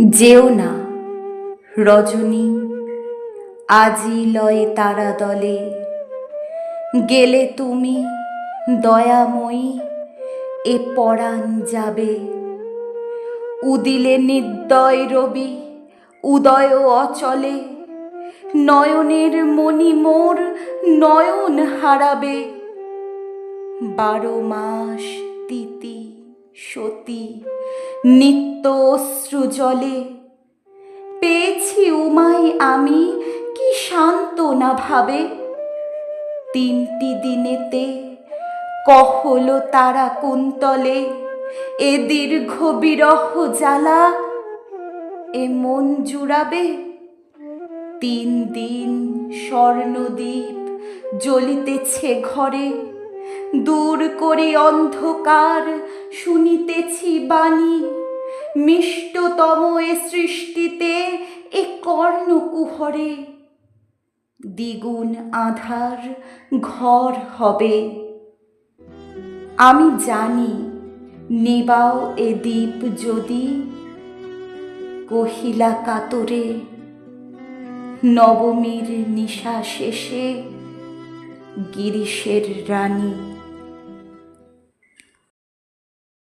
যেও না। রজনী আজি লয়ে তারা দলে। গেলে তুমি দয়াময়ী, এ পরাণ যাবে। উদিলে নির্দয় রবি, উদয় অচলে। নয়নের মণি মোর নয়ন হারাবে। বারো মাস তিতি সতী নিত্য অশ্রু জলে। পেয়েছি উমাই আমি, কি শান্ত না ভাবে? তিনটি দিনেতে কহল তারা কুন্তলে, এ দীর্ঘ বিরহ জ্বালা এ মন জুড়াবে। তিন দিন স্বর্ণদ্বীপ জ্বলিতেছে ঘরে, দূর করে অন্ধকার শুনিতেছি বাণী। মিষ্টতম এ সৃষ্টিতে এ কর্ণকুহরে দ্বিগুণ আধার ঘর হবে। আমি জানি, নেবাও এ দ্বীপ যদি কহিলা কাতরে। নবমীর নিশা শেষে গিরিশের রানী